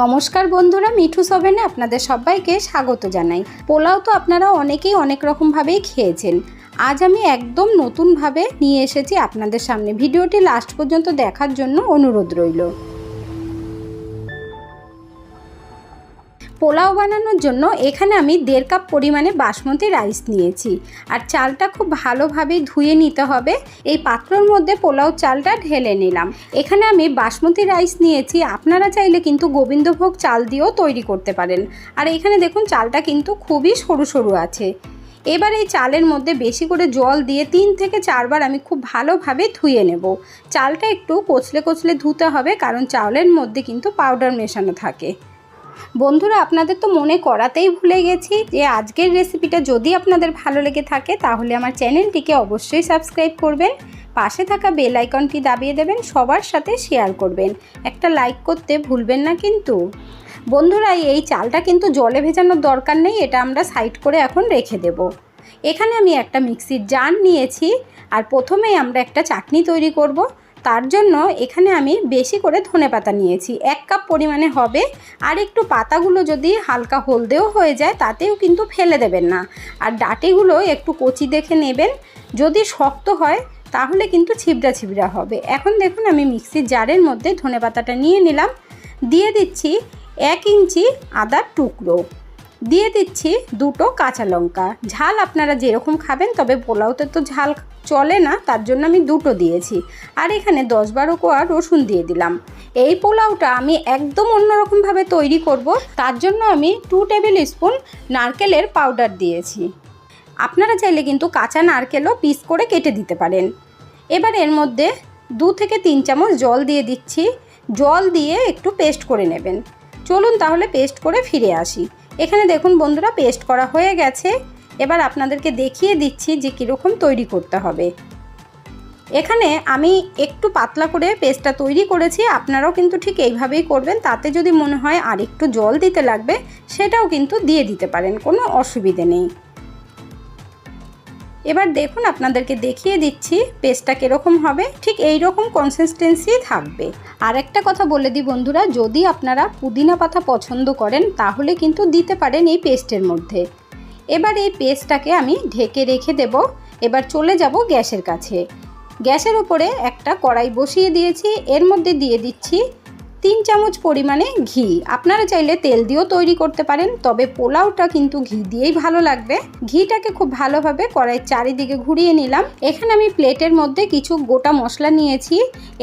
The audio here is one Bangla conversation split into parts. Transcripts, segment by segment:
নমস্কার বন্ধুরা, মিঠু সভেনে আপনাদের সবাইকে স্বাগত জানাই। পোলাও তো আপনারা অনেকেই অনেক রকমভাবেই খেয়েছেন। আজ আমি একদম নতুনভাবে নিয়ে এসেছি আপনাদের সামনে। ভিডিওটি লাস্ট পর্যন্ত দেখার জন্য অনুরোধ রইল। পোলাও বানানোর জন্য এখানে আমি দেড় কাপ পরিমাণে বাসমতি রাইস নিয়েছি। আর চালটা খুব ভালোভাবে ধুয়ে নিতে হবে। এই পাত্রর মধ্যে পোলাও চালটা ঢেলে নিলাম। এখানে আমি বাসমতি রাইস নিয়েছি। আপনারা চাইলে কিন্তু গোবিন্দভোগ চাল দিয়েও তৈরি করতে পারেন। আর এখানে দেখুন, চালটা কিন্তু খুবই সরু সরু আছে। এবার এই চালের মধ্যে বেশি করে জল দিয়ে তিন থেকে চারবার আমি খুব ভালোভাবে ধুয়ে নেব। চালটা একটু কচলে কচলে ধুতে হবে, কারণ চালের মধ্যে কিন্তু পাউডার মেশানো থাকে। বন্ধুরা, আপনাদের তো মনে করাতেই ভুলে গেছি যে আজকের রেসিপিটা যদি আপনাদের ভালো লেগে থাকে, তাহলে আমার চ্যানেলটিকে অবশ্যই সাবস্ক্রাইব করবেন, পাশে থাকা বেল আইকনটি দাবিয়ে দেবেন, সবার সাথে শেয়ার করবেন। একটা লাইক করতে ভুলবেন না কিন্তু। বন্ধুরা, এই চালটা কিন্তু জলে ভেজানোর দরকার নেই, এটা আমরা সাইড করে এখন রেখে দেব। এখানে আমি একটা মিক্সির জার নিয়েছি, আর প্রথমেই আমরা একটা চাটনি তৈরি করব। তার জন্য এখানে আমি বেশি করে ধনে পাতা নিয়েছি। এক কাপ পরিমাণে হবে। আর একটু পাতাগুলো যদি হালকা হলদেও হয়ে যায়, তাতেও কিন্তু ফেলে দেবেন না। আর ডাটিগুলো একটু কচি দেখে নেবেন। যদি শক্ত হয়, তাহলে কিন্তু ছিবড়া ছিবড়া হবে। এখন দেখুন, আমি মিক্সির জারের মধ্যে ধনে পাতাটা নিয়ে নিলাম। দিয়ে দিচ্ছি এক ইঞ্চি আদার টুকরো। দিয়ে দিচ্ছি দুটো কাঁচা লঙ্কা। ঝাল আপনারা যেরকম খাবেন, তবে পোলাওতে তো ঝাল চলে না, তার জন্য আমি দুটো দিয়েছি। আর এখানে দশ বারো কোয়া রসুন দিয়ে দিলাম। এই পোলাওটা আমি একদম অন্যরকমভাবে তৈরি করব, তার জন্য আমি টু টেবিল স্পুন নারকেলের পাউডার দিয়েছি। আপনারা চাইলে কিন্তু কাঁচা নারকেলও পিস করে কেটে দিতে পারেন। এবার এর মধ্যে দু থেকে তিন চামচ জল দিয়ে দিচ্ছি। জল দিয়ে একটু পেস্ট করে নেবেন। চলুন তাহলে পেস্ট করে ফিরে আসি। এখানে দেখুন বন্ধুরা পেস্ট করা হয়ে গেছে। এবার আপনাদেরকে দেখিয়ে দিচ্ছি যে কীরকম তৈরি করতে হবে। এখানে আমি একটু পাতলা করে পেস্টটা তৈরি করেছি। আপনারাও কিন্তু ঠিক এইভাবেই করবেন। তাতে যদি মনে হয় আর একটু জল দিতে লাগবে, সেটাও কিন্তু দিয়ে দিতে পারেন। কোনো অসুবিধে নেই। এবার দেখুন আপনাদেরকে দেখিয়ে দিচ্ছি পেস্টটা কীরকম হবে। ঠিক এই রকম কনসিস্টেন্সি থাকবে। আর একটা কথা বলে দিই বন্ধুরা, যদি আপনারা পুদিনা পাতা পছন্দ করেন, তাহলে কিন্তু দিতে পারেন এই পেস্টের মধ্যে। এবার এই পেস্টটাকে আমি ঢেকে রেখে দেব। এবার চলে যাব গ্যাসের কাছে। গ্যাসের উপরে একটা কড়াই বসিয়ে দিয়েছি। এর মধ্যে দিয়ে দিচ্ছি তিন চামচ পরিমাণে ঘি। আপনারা চাইলে তেল দিয়েও তৈরি করতে পারেন, তবে পোলাওটা কিন্তু ঘি দিয়েই ভালো লাগবে। ঘিটাকে খুব ভালোভাবে কড়াইয়ের চারিদিকে ঘুরিয়ে নিলাম। এখানে আমি প্লেটের মধ্যে কিছু গোটা মশলা নিয়েছি।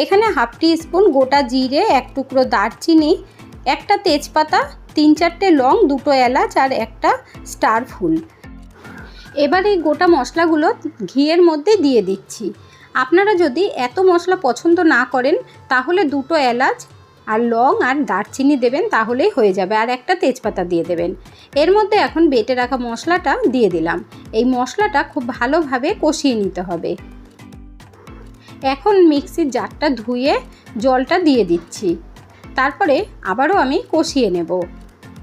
এখানে হাফ টি স্পুন গোটা জিরে, এক টুকরো দারচিনি, একটা তেজপাতা, তিন চারটে লং, দুটো এলাচ আর একটা স্টার ফুল। এবার এই গোটা মশলাগুলো ঘিয়ের মধ্যে দিয়ে দিচ্ছি। আপনারা যদি এত মশলা পছন্দ না করেন, তাহলে দুটো এলাচ আর লং আর দারচিনি দেবেন তাহলেই হয়ে যাবে, আর একটা তেজপাতা দিয়ে দেবেন। এর মধ্যে এখন বেটে রাখা মশলাটা দিয়ে দিলাম। এই মশলাটা খুব ভালোভাবে কষিয়ে নিতে হবে। এখন মিক্সির জারটা ধুয়ে জলটা দিয়ে দিচ্ছি। তারপরে আবারও আমি কষিয়ে নেব।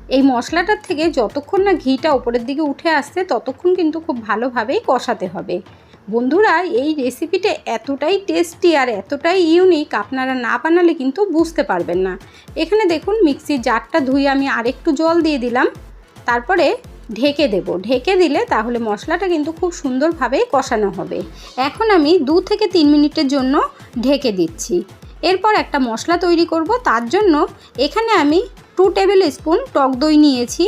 এই মশলাটার থেকে যতক্ষণ না ঘিটা ওপরের দিকে উঠে আসছে, ততক্ষণ কিন্তু খুব ভালোভাবেই কষাতে হবে। বন্ধুরা, এই রেসিপিটা এতটাই টেস্টি আর এতটাই ইউনিক আপনারা না বানালে কিন্তু বুঝতে পারবেন না। এখানে দেখুন, মিক্সির জারটা ধুয়ে আমি আরেকটু জল দিয়ে দিলাম। তারপরে ঢেকে দেব। ঢেকে দিলে তাহলে মশলাটা কিন্তু খুব সুন্দরভাবেই কষানো হবে। এখন আমি দু থেকে তিন মিনিটের জন্য ঢেকে দিচ্ছি। এরপর একটা মশলা তৈরি করব। তার জন্য এখানে আমি টু টেবিল স্পুন টক দই নিয়েছি।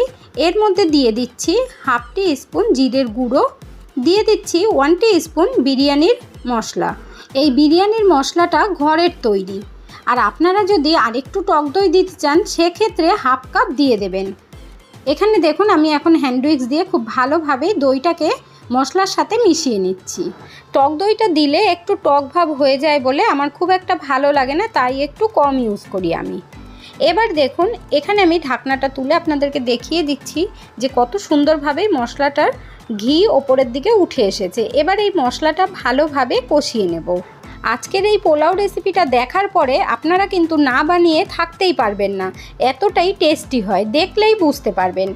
এর মধ্যে দিয়ে দিচ্ছি হাফ টি স্পুন জিরের গুঁড়ো। দিয়ে দিচ্ছি ওয়ান টি স্পুন বিরিয়ানির মশলা। এই বিরিয়ানির মশলাটা ঘরের তৈরি। আর আপনারা যদি আরেকটু টক দই দিতে চান, সেক্ষেত্রে হাফ কাপ দিয়ে দেবেন। এখানে দেখুন, আমি এখন হ্যান্ডউইক্স দিয়ে খুব ভালোভাবে দইটাকে মশলার সাথে মিশিয়ে নিচ্ছি। টক দইটা দিলে একটু টক ভাব হয়ে যায় বলে আমার খুব একটা ভালো লাগে না, তাই একটু কম ইউজ করি আমি। এবার দেখুন, এখানে আমি ঢাকনাটা তুলে আপনাদেরকে দেখিয়ে দিচ্ছি যে কত সুন্দরভাবে মশলাটার ঘি ওপরের দিকে উঠে এসেছে। এবার এই মশলাটা ভালোভাবে কষিয়ে নেব। আজকের এই পোলাও রেসিপিটা দেখার পরে আপনারা কিন্তু না বানিয়ে থাকতেই পারবেন না। এতটাই টেস্টি হয়, দেখলেই বুঝতে পারবেন।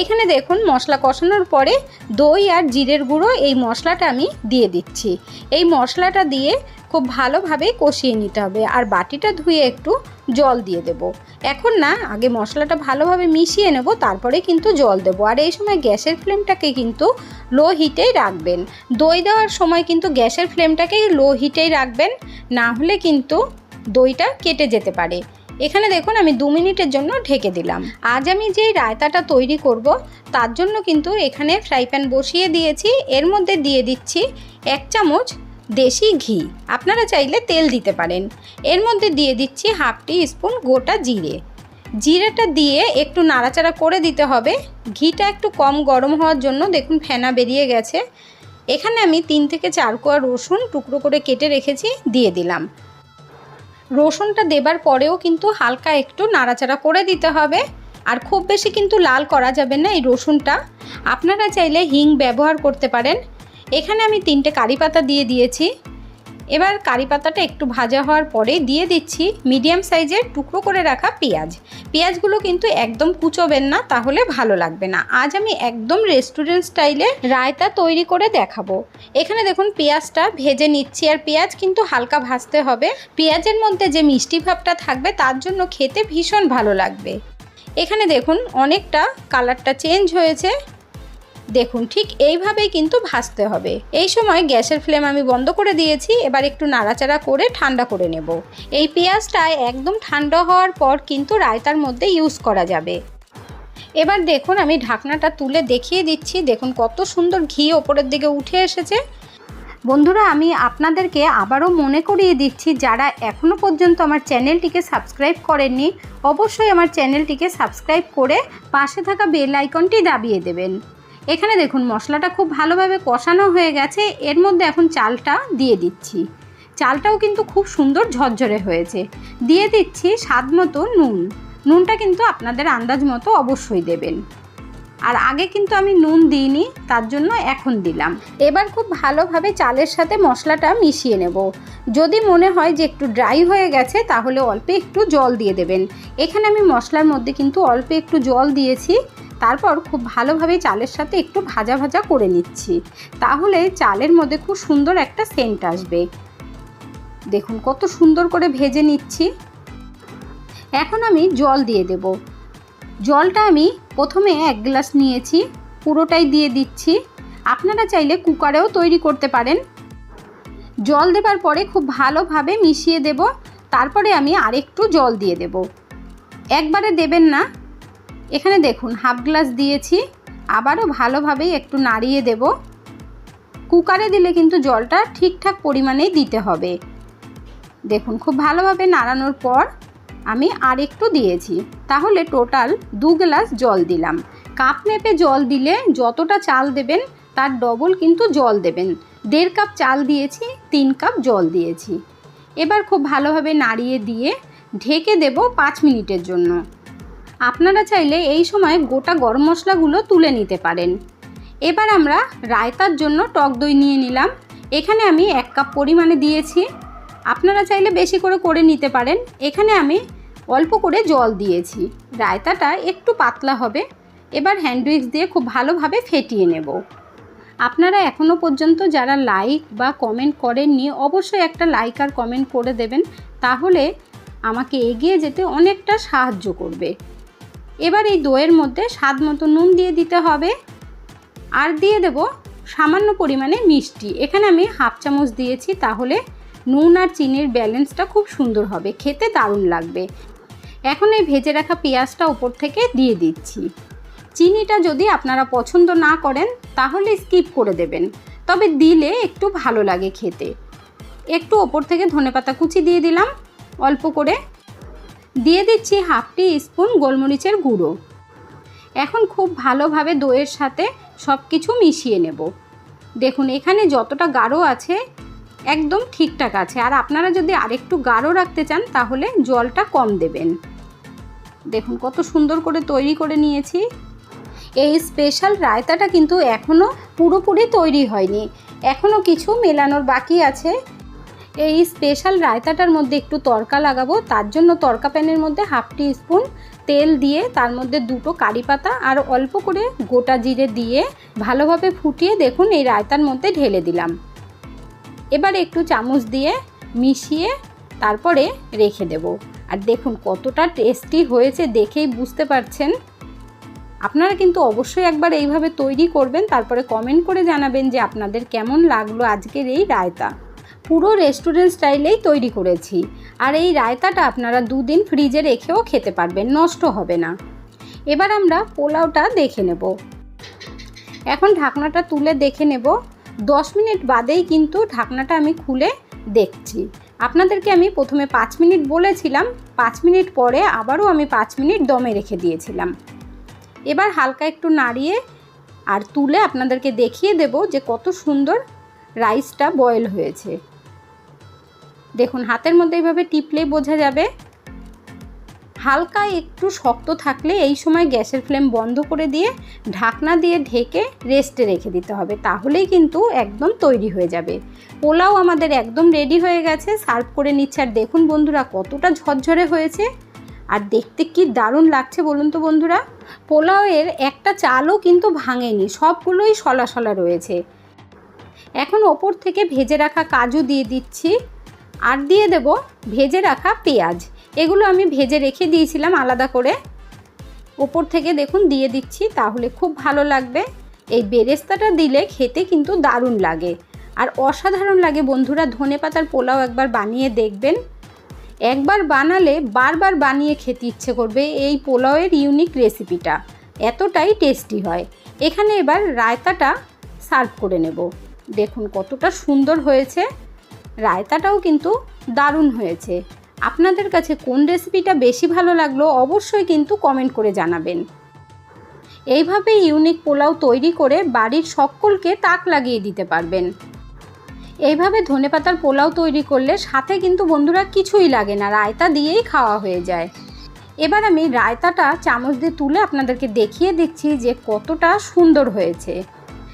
এখানে দেখুন, মশলা কষানোর পরে দই আর জিরের গুঁড়ো এই মশলাটা আমি দিয়ে দিচ্ছি। এই মশলাটা দিয়ে খুব ভালোভাবে কষিয়ে নিতে হবে আর বাটিটা ধুয়ে একটু জল দিয়ে দেব। এখন না, আগে মশলাটা ভালোভাবে মিশিয়ে নেব, তারপরে কিন্তু জল দেব। আর এই সময় গ্যাসের ফ্লেমটাকে কিন্তু লো হিটেই রাখবেন। দই দেওয়ার সময় কিন্তু গ্যাসের ফ্লেমটাকে লো হিটেই রাখবেন, না হলে কিন্তু দইটা কেটে যেতে পারে। এখানে দেখুন, আমি দু মিনিটের জন্য ঢেকে দিলাম। আজ আমি যে রায়তাটা তৈরি করব, তার জন্য কিন্তু এখানে ফ্রাই প্যান বসিয়ে দিয়েছি। এর মধ্যে দিয়ে দিচ্ছি এক চামচ দেশি ঘি। আপনারা চাইলে তেল দিতে পারেন। এর মধ্যে দিয়ে দিচ্ছি হাফ টি স্পুন গোটা জিরে। জিরেটা দিয়ে একটু নাড়াচাড়া করে দিতে হবে। ঘিটা একটু কম গরম হওয়ার জন্য দেখুন ফেনা বেরিয়ে গেছে। এখানে আমি তিন থেকে চার কোয়া রসুন টুকরো করে কেটে রেখেছি, দিয়ে দিলাম। রসুনটা দেবার পরেও কিন্তু হালকা একটু নাড়াচাড়া করে দিতে হবে। আর খুব বেশি কিন্তু লাল করা যাবে না এই রসুনটা। আপনারা চাইলে হিং ব্যবহার করতে পারেন। এখানে আমি তিনটে কারি পাতা দিয়ে দিয়েছি। এবার কারি পাতাটা একটু ভাজা হওয়ার পরে দিয়ে দিচ্ছি মিডিয়াম সাইজের টুকরো করে রাখা পেঁয়াজ। পেঁয়াজগুলো কিন্তু একদম কুচোবেন না, তাহলে ভালো লাগবে না। আজ আমি একদম রেস্টুরেন্ট স্টাইলে রায়তা তৈরি করে দেখাবো। এখানে দেখুন পেঁয়াজটা ভেজে নিচ্ছি, আর পেঁয়াজ কিন্তু হালকা ভাজতে হবে। পেঁয়াজের মধ্যে যে মিষ্টি ভাবটা থাকবে, তার জন্য খেতে ভীষণ ভালো লাগবে। এখানে দেখুন অনেকটা কালারটা চেঞ্জ হয়েছে। দেখুন, ঠিক এইভাবেই কিন্তু ভাজতে হবে। এই সময় গ্যাসের ফ্লেম আমি বন্ধ করে দিয়েছি, এবার একটু নাড়াচাড়া করে ঠান্ডা করে নেব। এই পেঁয়াজটা একদম ঠান্ডা হওয়ার পর কিন্তু রায়তার মধ্যে ইউজ করা যাবে। এবার দেখুন, আমি ঢাকনাটা তুলে দেখিয়ে দিচ্ছি। দেখুন, কত সুন্দর ঘি ওপরের দিকে উঠে এসেছে। বন্ধুরা, আমি আপনাদেরকে আবারও মনে করিয়ে দিচ্ছি, যারা এখনও পর্যন্ত আমার চ্যানেলটিকে সাবস্ক্রাইব করেননি, অবশ্যই আমার চ্যানেলটিকে সাবস্ক্রাইব করে পাশে থাকা বেল আইকনটি দাবিয়ে দেবেন। এখানে দেখুন, মশলাটা খুব ভালোভাবে কষানো হয়ে গেছে। এর মধ্যে এখন চালটা দিয়ে দিচ্ছি। চালটাও কিন্তু খুব সুন্দর ঝরঝরে হয়েছে। দিয়ে দিচ্ছি স্বাদ মতো নুন। নুনটা কিন্তু আপনাদের আন্দাজ মতো অবশ্যই দেবেন। আর আগে কিন্তু আমি নুন দিইনি, তার জন্য এখন দিলাম। এবার খুব ভালোভাবে চালের সাথে মশলাটা মিশিয়ে নেব। যদি মনে হয় যে একটু ড্রাই হয়ে গেছে, তাহলে অল্প একটু জল দিয়ে দেবেন। এখানে আমি মশলার মধ্যে কিন্তু অল্প একটু জল দিয়েছি। তারপর খুব ভালোভাবে চালের সাথে একটু ভাজা ভাজা করে নিচ্ছি। তাহলে চালের মধ্যে খুব সুন্দর একটা সেন্ট আসবে। দেখুন কত সুন্দর করে ভেজে নিচ্ছি। এখন আমি জল দিয়ে দেব। জলটা আমি প্রথমে এক গ্লাস নিয়েছি, পুরোটাই দিয়ে দিচ্ছি। আপনারা চাইলে কুকারেও তৈরি করতে পারেন। জল দেবার পরে খুব ভালোভাবে মিশিয়ে দেব। তারপরে আমি আরেকটু জল দিয়ে দেব। একবারে দেবেন না এখানে দেখুন হাফ গ্লাস দিয়েছি। আবারও ভালোভাবেই একটু নাড়িয়ে দেব। কুকারে দিলে কিন্তু জলটা ঠিকঠাক পরিমাণেই দিতে হবে। দেখুন, খুব ভালোভাবে নাড়ানোর পর আমি আর একটু দিয়েছি। তাহলে টোটাল দু গ্লাস জল দিলাম। কাপ মেপে জল দিলে যতটা চাল দেবেন, তার ডবল কিন্তু জল দেবেন। দেড় কাপ চাল দিয়েছি, তিন কাপ জল দিয়েছি। এবার খুব ভালোভাবে নাড়িয়ে দিয়ে ঢেকে দেব পাঁচ মিনিটের জন্য। আপনারা চাইলে এই সময় গোটা গরম মশলাগুলো তুলে নিতে পারেন। এবার আমরা রায়তার জন্য টক দই নিয়ে নিলাম। এখানে আমি এক কাপ পরিমাণে দিয়েছি। আপনারা চাইলে বেশি করে করে নিতে পারেন। এখানে আমি অল্প করে জল দিয়েছি। রায়তাটা একটু পাতলা হবে। এবার হ্যান্ডউইক্স দিয়ে খুব ভালোভাবে ফেটিয়ে নেব। আপনারা এখনও পর্যন্ত যারা লাইক বা কমেন্ট করেননি, অবশ্যই একটা লাইক আর কমেন্ট করে দেবেন। তাহলে আমাকে এগিয়ে যেতে অনেকটা সাহায্য করবে। এবার এই দইয়ের মধ্যে স্বাদ মতো নুন দিয়ে দিতে হবে। আর দিয়ে দেব সামান্য পরিমাণে মিষ্টি। এখানে আমি হাফ চামচ দিয়েছি, তাহলে নুন আর চিনির ব্যালেন্সটা খুব সুন্দর হবে। খেতে দারুণ লাগবে। এখন এই ভেজে রাখা পেঁয়াজটা উপর থেকে দিয়ে দিচ্ছি। চিনিটা যদি আপনারা পছন্দ না করেন, তাহলে স্কিপ করে দেবেন। তবে দিলে একটু ভালো লাগে খেতে। একটু ওপর থেকে ধনেপাতা কুচি দিয়ে দিলাম। অল্প করে দিয়ে দিচ্ছি হাফ টি স্পুন গোলমরিচের গুঁড়ো। এখন খুব ভালোভাবে দইয়ের সাথে সব কিছু মিশিয়ে নেব। দেখুন, এখানে যতটা গাঢ় আছে, একদম ঠিকঠাক আছে। আর আপনারা যদি আরেকটু গাঢ় রাখতে চান, তাহলে জলটা কম দেবেন। দেখুন, কত সুন্দর করে তৈরি করে নিয়েছি। এই স্পেশাল রায়তাটা কিন্তু এখনও পুরোপুরি তৈরি হয়নি। এখনও কিছু মেলানোর বাকি আছে। এই স্পেশাল রায়তাটার মধ্যে একটু তরকা লাগাবো। তার জন্য তরকা প্যানের মধ্যে হাফ টি স্পুন তেল দিয়ে তার মধ্যে দুটো কারি পাতা আর অল্প করে গোটা জিরে দিয়ে ভালোভাবে ফুটিয়ে দেখুন এই রায়তার মধ্যে ঢেলে দিলাম। এবার একটু চামচ দিয়ে মিশিয়ে তারপরে রেখে দেব। আর দেখুন কতটা টেস্টি হয়েছে দেখেই বুঝতে পারছেন। আপনারা কিন্তু অবশ্যই একবার এইভাবে তৈরি করবেন, তারপরে কমেন্ট করে জানাবেন যে আপনাদের কেমন লাগল আজকের এই রায়তা। পুরো রেস্টুরেন্ট স্টাইলেই তৈরি করেছি। আর এই রায়তাটা আপনারা দুদিন ফ্রিজে রেখেও খেতে পারবেন, নষ্ট হবে না। এবার আমরা পোলাওটা দেখে নেব। এখন ঢাকনাটা তুলে দেখে নেব। দশ মিনিট বাদেই কিন্তু ঢাকনাটা আমি খুলে দেখছি। আপনাদেরকে আমি প্রথমে পাঁচ মিনিট বলেছিলাম, পাঁচ মিনিট পরে আবারও আমি পাঁচ মিনিট দমে রেখে দিয়েছিলাম। এবার হালকা একটু নাড়িয়ে আর তুলে আপনাদেরকে দেখিয়ে দেব যে কত সুন্দর রাইসটা বয়েল হয়েছে। দেখুন, হাতের মধ্যে এইভাবে টিপলেই বোঝা যাবে। হালকা একটু শক্ত থাকলে এই সময় গ্যাসের ফ্লেম বন্ধ করে দিয়ে ঢাকনা দিয়ে ঢেকে রেস্টে রেখে দিতে হবে। তাহলেই কিন্তু একদম তৈরি হয়ে যাবে। পোলাও আমাদের একদম রেডি হয়ে গেছে সার্ভ করে নিচ্ছে। আর দেখুন বন্ধুরা, কতটা ঝরঝরে হয়েছে। আর দেখতে কি দারুণ লাগছে বলুন তো বন্ধুরা। পোলাওয়ের একটা চালও কিন্তু ভাঙেনি, সবগুলোই সলা সলা রয়েছে। এখন ওপর থেকে ভেজে রাখা কাজু দিয়ে দিচ্ছি। আর দিয়ে দেব ভেজে রাখা পেঁয়াজ। এগুলো আমি ভেজে রেখে দিয়েছিলাম আলাদা করে। ওপর থেকে দেখুন দিয়ে দিচ্ছি, তাহলে খুব ভালো লাগবে। এই বেরেস্তাটা দিলে খেতে কিন্তু দারুণ লাগে। আর অসাধারণ লাগে বন্ধুরা, ধনে পাতার পোলাও একবার বানিয়ে দেখবেন। একবার বানালে বারবার বানিয়ে খেতে ইচ্ছে করবে এই পোলাওয়ের ইউনিক রেসিপিটা। এতটাই টেস্টি হয়। এখানে এবার রায়তাটা সার্ভ করে নেব। দেখুন কতটা সুন্দর হয়েছে। রায়তাটাও কিন্তু দারুণ হয়েছে। আপনাদের কাছে কোন রেসিপিটা বেশি ভালো লাগল অবশ্যই কিন্তু কমেন্ট করে জানাবেন। এইভাবে ইউনিক পোলাও তৈরি করে বাড়ির সকলকে তাক লাগিয়ে দিতে পারবেন। এইভাবে ধনেপাতার পোলাও তৈরি করলে সাথে কিন্তু বন্ধুরা কিছুই লাগে না, রায়তা দিয়েই খাওয়া হয়ে যায়। এবার আমি রায়তাটা চামচ দিয়ে তুলে আপনাদেরকে দেখিয়ে দিচ্ছি যে কতটা সুন্দর হয়েছে।